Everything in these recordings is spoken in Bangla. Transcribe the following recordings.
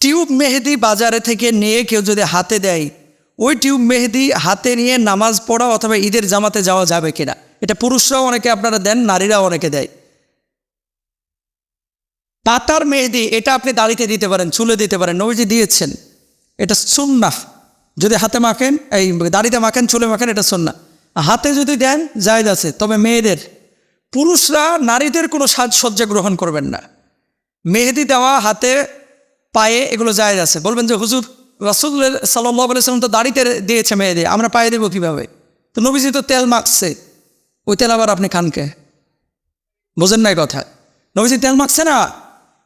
টিউব মেহেদি বাজারে থেকে নিয়ে কেউ যদি হাতে দেয়, ওই টিউব মেহেদি হাতে নিয়ে নামাজ পড়া অথবা ঈদের জামাতে যাওয়া যাবে কিনা? এটা পুরুষরাও অনেকে আপনারা দেন, নারীরাও অনেকে দেয়। পাতার মেহেদি, এটা আপনি দাড়িতে দিতে পারেন, চুলে দিতে পারেন, নবীজি দিয়েছেন। এটা সুন্না যদি হাতে মাখেন, এই দাড়িতে মাখেন, চুলে মাখেন, এটা সুন্না হাতে যদি দেন জায়দ আছে, তবে মেয়েদের, পুরুষরা নারীদের কোনো সাজসজ্জা গ্রহণ করবেন না। মেহেদি দেওয়া হাতে পায়ে এগুলো জায়দ আছে। বলবেন যে, হুজুর রসুল সাল্লাহ আলাইসালাম তো দাড়িতে দিয়েছে মেহেদি আমরা পায়ে দেবো কীভাবে? তো নবীজি তো তেল মাখছে। ওই তেল আবার আপনি খানকে বোঝেন নাই কথা। নবীজি তেল মাখছে না?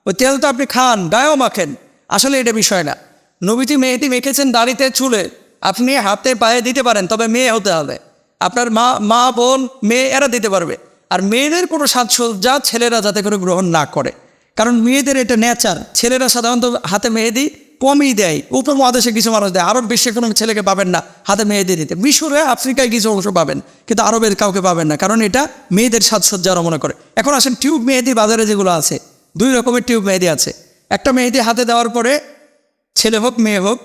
ওই তেল তো আপনি খান, গায়েও মাখেন। আসলে এটা বিষয় না। নবীজি মেয়েটি মেখেছেন দাড়িতে, চুলে। আপনি হাতে পায়ে দিতে পারেন, তবে মেয়ে হতে হবে। আপনার মা মা, বোন, মেয়ে, এরা দিতে পারবে। আর মেয়েদের কোনো সাজসজ্জা ছেলেরা যাতে করে গ্রহণ না করে। কারণ মেয়েদের এটা নেচার ছেলেরা সাধারণত হাতে মেহেদি কমই দেয়। উপমহাদেশে কিছু মানুষ দেয়। আরব বিশ্বে কোনো ছেলেকে পাবেন না হাতে মেয়েদের দিতে। মিশরে, আফ্রিকায় কিছু অংশ পাবেন, কিন্তু আরবের কাউকে পাবেন না। কারণ এটা মেয়েদের সাজসজ্জারা মনে করে। এখন আসেন টিউব মেহেদি বাজারে যেগুলো আছে। দুই রকমের টিউব মেহেদি আছে। একটা মেহেদি হাতে দেওয়ার পরে ছেলে হোক, মেয়ে হোক,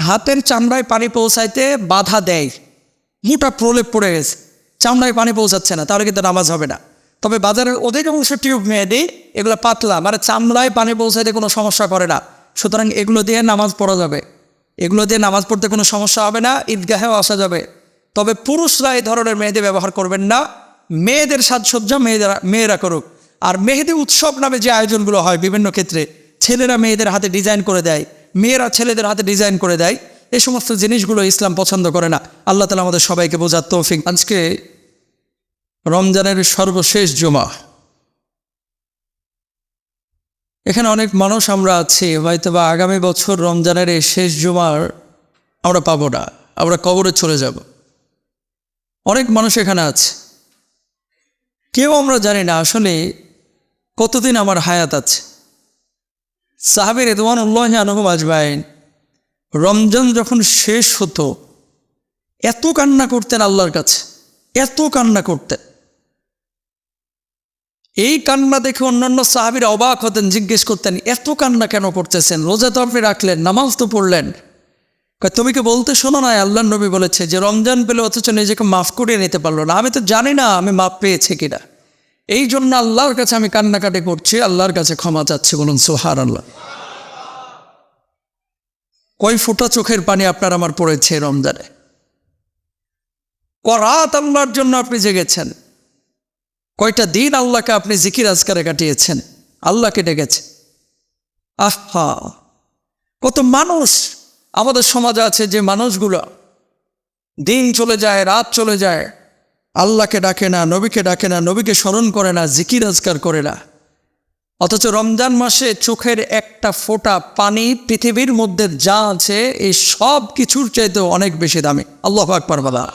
হাতের চামড়ায় পানি পৌঁছাইতে বাধা দেয়। মোটা প্রলেপ পড়ে গেছে। চামড়ায় পানি পৌঁছাচ্ছে না, তাহলে কিন্তু নামাজ হবে না। তবে বাজারের অধিকাংশ টিউব মেয়েদি, এগুলো পাতলা মানে চামড়ায় পানি পৌঁছাইতে কোনো সমস্যা করে না। সুতরাং এগুলো দিয়ে নামাজ পড়া যাবে। এগুলো দিয়ে নামাজ পড়তে কোনো সমস্যা হবে না, ঈদগাহেও আসা যাবে। তবে পুরুষরা এই ধরনের মেহেদি ব্যবহার করবেন না। মেয়েদের সাজসজ্জা মেয়েদের মেয়েরা করুক। আর মেহেদি উৎসব নামে যে আয়োজনগুলো হয় বিভিন্ন ক্ষেত্রে, ছেলেরা মেয়েদের হাতে ডিজাইন করে দেয়, মেয়েরা ছেলেদের হাতে ডিজাইন করে দেয় এই সমস্ত জিনিসগুলো ইসলাম পছন্দ করে না। আল্লাহ তালা আমাদের সবাইকে বোঝার তৌফিক আজকে রমজানের সর্বশেষ জমা। এখানে অনেক মানুষ আমরা আছি হয়তো বা আগামী বছর রমজানের এই শেষ জুমার আমরা পাবো না, আমরা কবরে চলে যাব। অনেক মানুষ এখানে আছে। কেউ আমরা জানি না আসলে কতদিন আমার হায়াত আছে। সাহাবের রেদওয়ান উল্লাহ আনহুম আজমাইন, রমজান যখন শেষ হতো, এত কান্না করতেন আল্লাহর কাছে, এত কান্না করতেন। এই কান্না দেখে অন্যান্য সাহাবিরা অবাক হতেন, জিজ্ঞেস করতেন, এত কান্না কেন করতেছেন? রোজা তো আপনি রাখলেন, নামাজ তো পড়লেন। তুমি কি বলতে শোনো না? আল্লাহ নবী বলেছে যে, রমজান পেলে অথচ নিজেকে মাফ করিয়ে নিতে পারল না। আমি তো জানি না আমি মাফ পেয়েছি কিনা। এই জন্য আল্লাহর কাছে আমি কান্নাকাটি করছি, আল্লাহর কাছে ক্ষমা চাচ্ছি। বলুন সোহার আল্লাহ কয় ফোঁটা চোখের পানি আপনার আমার পড়েছে রমজানে? করাত আল্লাহর জন্য আপনি জেগেছেন। কয়টা দিন আল্লাহকে আপনি জিকির আজকারে কাটিয়েছেন? আল্লাহকে ডেকেছে। আহা! কত মানুষ আমাদের সমাজে আছে যে মানুষগুলো দিন চলে যায়, রাত চলে যায়, আল্লাহকে ডাকে না, নবীকে ডাকে না, নবীকে স্মরণ করে না, জিকির আজকার করে না। অথচ রমজান মাসে চোখের একটা ফোঁটা পানি পৃথিবীর মধ্যে যা আছে, এই সব কিছুর চাইতে অনেক বেশি দামি। আল্লাহ আকবর, বাবা।